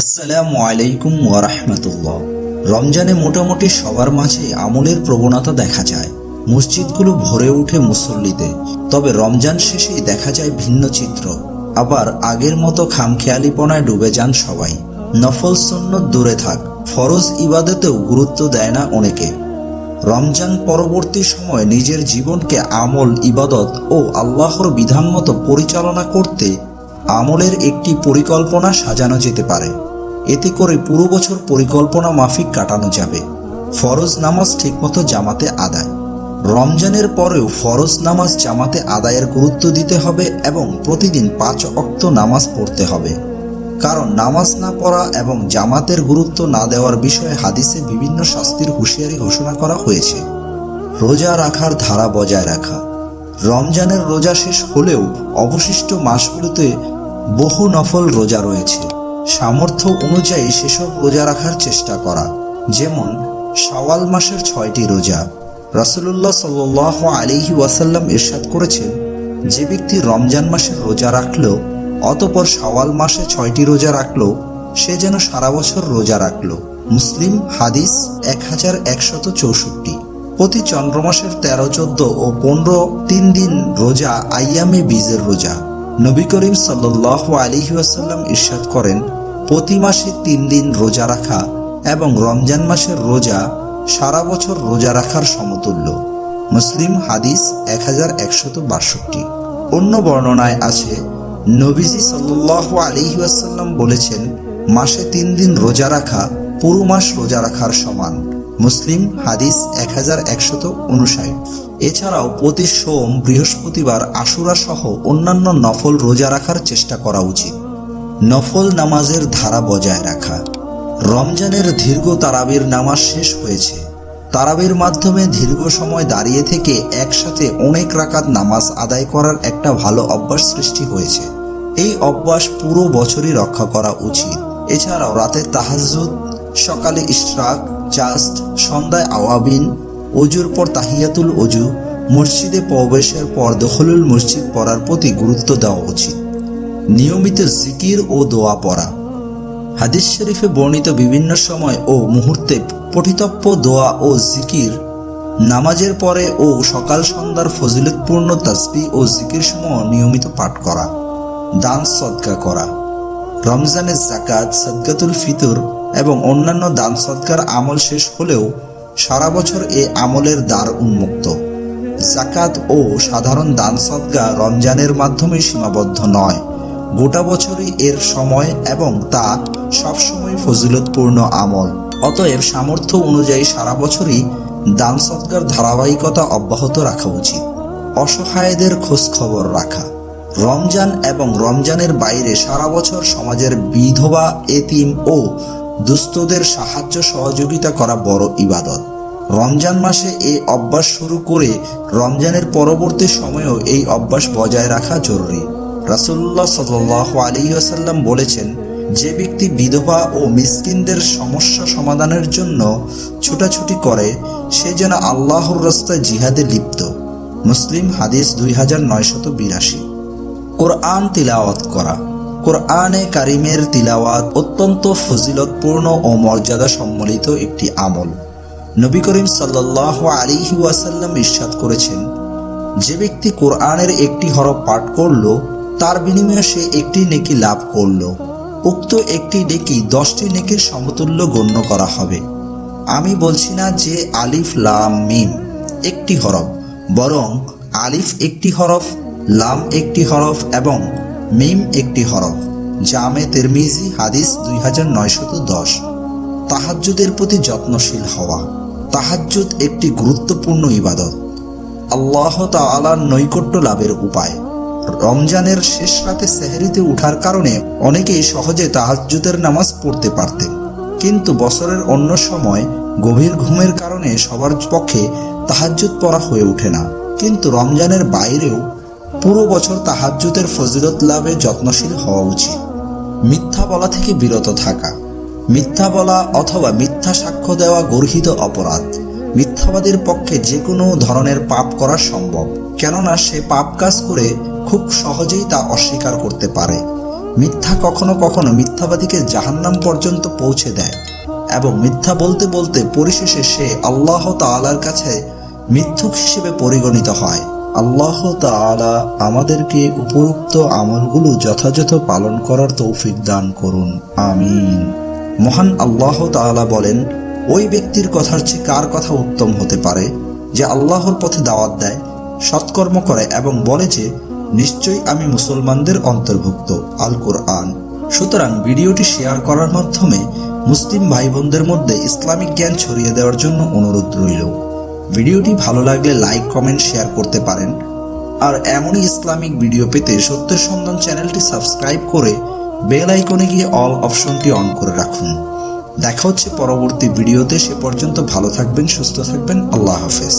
আসসালামু আলাইকুম ওয়ারহমতুল্লাহ রমজানে মোটামুটি সবার মাঝে আমলের প্রবণতা দেখা যায়। মসজিদগুলো ভরে ওঠে মুসল্লিতে তবে রমজান শেষেই দেখা যায় ভিন্ন চিত্র। আবার আগের মতো খামখেয়ালিপনায় ডুবে যান সবাই। নফল সুন্নত দূরে থাক, ফরজ ইবাদতেও গুরুত্ব দেয় না অনেকে। রমজান পরবর্তী সময়ে নিজের জীবনকে আমল, ইবাদত ও আল্লাহর বিধান মতো পরিচালনা করতে আমলের একটি পরিকল্পনা সাজানো যেতে পারে। এতে করে পুরো বছর পরিকল্পনা মাফিক কাটানো যাবে। ফরজ নামাজ ঠিকমতো জামাতে আদায়। রমজানের পরেও ফরজ নামাজ জামাতে আদায়ের গুরুত্ব দিতে হবে এবং প্রতিদিন পাঁচ অক্ত নামাজ পড়তে হবে। কারণ নামাজ না পড়া এবং জামাতের গুরুত্ব না দেওয়ার বিষয়ে হাদিসে বিভিন্ন শাস্তির হুঁশিয়ারি ঘোষণা করা হয়েছে। রোজা রাখার ধারা বজায় রাখা। রমজানের রোজা শেষ হলেও অবশিষ্ট মাসগুলোতে বহু নফল রোজা রয়েছে। সামর্থ্য অনুযায়ী সেসব রোজা রাখার চেষ্টা করা। যেমন, শাওয়াল মাসের ছয়টি রোজা। রাসুলুল্লাহ সাল আলিহি ওয়াসাল্লাম এরশাদ করেছেন, যে ব্যক্তি রমজান মাসের রোজা রাখল অতপর শাওয়াল মাসে ছয়টি রোজা রাখল সে যেন সারা বছর রোজা রাখল। মুসলিম হাদিস এক হাজার একশত চৌষট্টি। প্রতি চন্দ্র মাসের তেরো, চোদ্দ ও পনেরো তিন দিন রোজা আইয়ামে বীজের রোজা। নবী করিম সাল্লাহ আলিহাসাল্লাম ইরশাদ করেন, প্রতি মাসে তিন দিন রোজা রাখা এবং রমজান মাসের রোজা সারা বছর রোজা রাখার সমতুল্য। মুসলিম হাদিস এক হাজার একশত বাষট্টি। অন্য বর্ণনায় আছে, নবীজি সাল্লাহ আলিহাসাল্লাম বলেছেন, মাসে তিন দিন রোজা রাখা পুরো মাস রোজা রাখার সমান। মুসলিম হাদিস এক হাজার একশত উনষাট। এছাড়াও প্রতি সোম বৃহস্পতিবার আশুরা সহ অন্যান্য নফল রোজা রাখার চেষ্টা করা উচিত। নফল নামাজের ধারা বজায় রাখা। রমজানের দীর্ঘ তারাবির নামাজ শেষ হয়েছে। তারাবির মাধ্যমে দীর্ঘ সময় দাঁড়িয়ে থেকে একসাথে অনেক রাকাত নামাজ আদায় করার একটা ভালো অভ্যাস সৃষ্টি হয়েছে। এই অভ্যাস পুরো বছরই রক্ষা করা উচিত। এছাড়াও রাতে তাহাজুদ সকালে ইশরাক জাস্ট সন্ধ্যায় আওয়াবিন অজুর পর তাহিয়াতুল অজু, মসজিদে প্রবেশের পর দখলুল মসজিদ পড়ার প্রতি গুরুত্ব দেওয়া উচিত। নিয়মিত জিকির ও দোয়া পড়া। হাদিস শরীফে বর্ণিত বিভিন্ন সময় ও মুহূর্তে পঠিতব্য দোয়া ও জিকির, নামাজের পরে ও সকাল সন্ধ্যার ফজিলতপূর্ণ তাসবি ও জিকির সমূহ নিয়মিত পাঠ করা, দান সদকা করা, রমজানের জাকাত সদকাতুল ফিতর এবং অন্যান্য দান সৎকার আমল শেষ হলেও সারা বছর এ আমলের দ্বার উন্মুক্ত। জাকাত ও সাধারণ দান সদকা রমজানের মাধ্যমে সীমাবদ্ধ নয়। গোটা বছরই এর সময় এবং তা সবসময় ফজিলতপূর্ণ আমল। অতএব সামর্থ্য অনুযায়ী সারা বছরই দান সৎকার ধারাবাহিকতা অব্যাহত রাখা উচিত। অসহায়দের খোঁজ খবর রাখা। রমজান এবং রমজানের বাইরে সারা বছর সমাজের বিধবা, এতিম ও দুস্থদের সাহায্য সহযোগিতা করা বড় ইবাদত। রমজান মাসে এই অভ্যাস শুরু করে রমজানের পরবর্তী সময়েও এই অভ্যাস বজায় রাখা জরুরি। রাসুল্লাহ সাল আলী আসাল্লাম বলেছেন, যে ব্যক্তি বিধবা ও মিসকিনদের সমস্যা সমাধানের জন্য ছুটাছুটি করে, সে যেন আল্লাহর রাস্তায় জিহাদে লিপ্ত। মুসলিম হাদিস দুই হাজার নয়শত বিরাশি। কোরআন তিলাওয়াত করা। কোরআনে কারিমের তিলাওয়াত অত্যন্ত ফজিলতপূর্ণ ও মর্যাদা সম্মিলিত একটি আমল। নবী করিম সাল্লাহ আলিহি ওয়াসাল্লাম ইরশাদ করেছেন, যে ব্যক্তি কোরআনের একটি হরফ পাঠ করল, তার বিনিময়ে সে একটি নেকি লাভ করল। উক্ত একটি নেকি দশটি নেকির সমতুল্য গণ্য করা হবে। আমি বলছি না যে আলিফ, লাম, মিম একটি হরফ, বরং আলিফ একটি হরফ, লাম একটি হরফ এবং মিম একটি হরফ, জামে তেরমিজি হাদিস দুই হাজার নয়শত দশ। তাহাজ্জুদের প্রতি যত্নশীল হওয়া, তাহাজ্জুদ একটি গুরুত্বপূর্ণ ইবাদত। আল্লাহ তালার নৈকট্য লাভের উপায়। রমজানের শেষ রাতে সেহরিতে উঠার কারণে অনেকেই সহজে তাহাজ্জুদের নামাজ পড়তে পারতেন। কিন্তু বছরের অন্য সময় গভীর ঘুমের কারণে সবার পক্ষে তাহাজ্জুদ পড়া হয়ে ওঠে না। কিন্তু রমজানের বাইরেও পুরো বছর তাহাজ্জুদের ফজিলত লাভে যত্নশীল হওয়া উচিত। মিথ্যা বলা থেকে বিরত থাকা। মিথ্যা বলা অথবা মিথ্যা সাক্ষ্য দেওয়া গর্হিত অপরাধ। মিথ্যাবাদীর পক্ষে যে কোনো ধরনের পাপ করা সম্ভব। কেননা সে পাপ কাজ করে খুব সহজেই তা অস্বীকার করতে পারে। মিথ্যা কখনো কখনো মিথ্যাবাদীকে জাহান্নাম পর্যন্ত পৌঁছে দেয় এবং মিথ্যা বলতে বলতে পরিশেষে সে আল্লাহ তাআলার কাছে মিথ্যুক হিসেবে পরিগণিত হয়। আল্লাহ তাআলা আমাদেরকে উপরোক্ত আমলগুলো যথাযথ পালন করার তৌফিক দান করুন। আমিন। মহান আল্লাহ তাআলা বলেন, ওই ব্যক্তির কথার চেয়ে কার কথা উত্তম হতে পারে যে আল্লাহর পথে দাওয়াত দেয়, সৎকর্ম করে এবং বলে যে, নিশ্চয়ই আমি মুসলমানদের অন্তর্ভুক্ত। আল কোরআন সুতরাং ভিডিওটি শেয়ার করার মাধ্যমে মুসলিম ভাই বোনদের মধ্যে ইসলামিক জ্ঞান ছড়িয়ে দেওয়ার জন্য অনুরোধ রইল। ভিডিওটি ভালো লাগলে লাইক, কমেন্ট, শেয়ার করতে পারেন। আর এমনই ইসলামিক ভিডিও পেতে সত্যের সন্ধান চ্যানেলটি সাবস্ক্রাইব করে বেল আইকনে গিয়ে অল অপশনটি অন করে রাখুন। দেখা হচ্ছে পরবর্তী ভিডিওতে, সে পর্যন্ত ভালো থাকবেন, সুস্থ থাকবেন, আল্লাহ হাফেজ।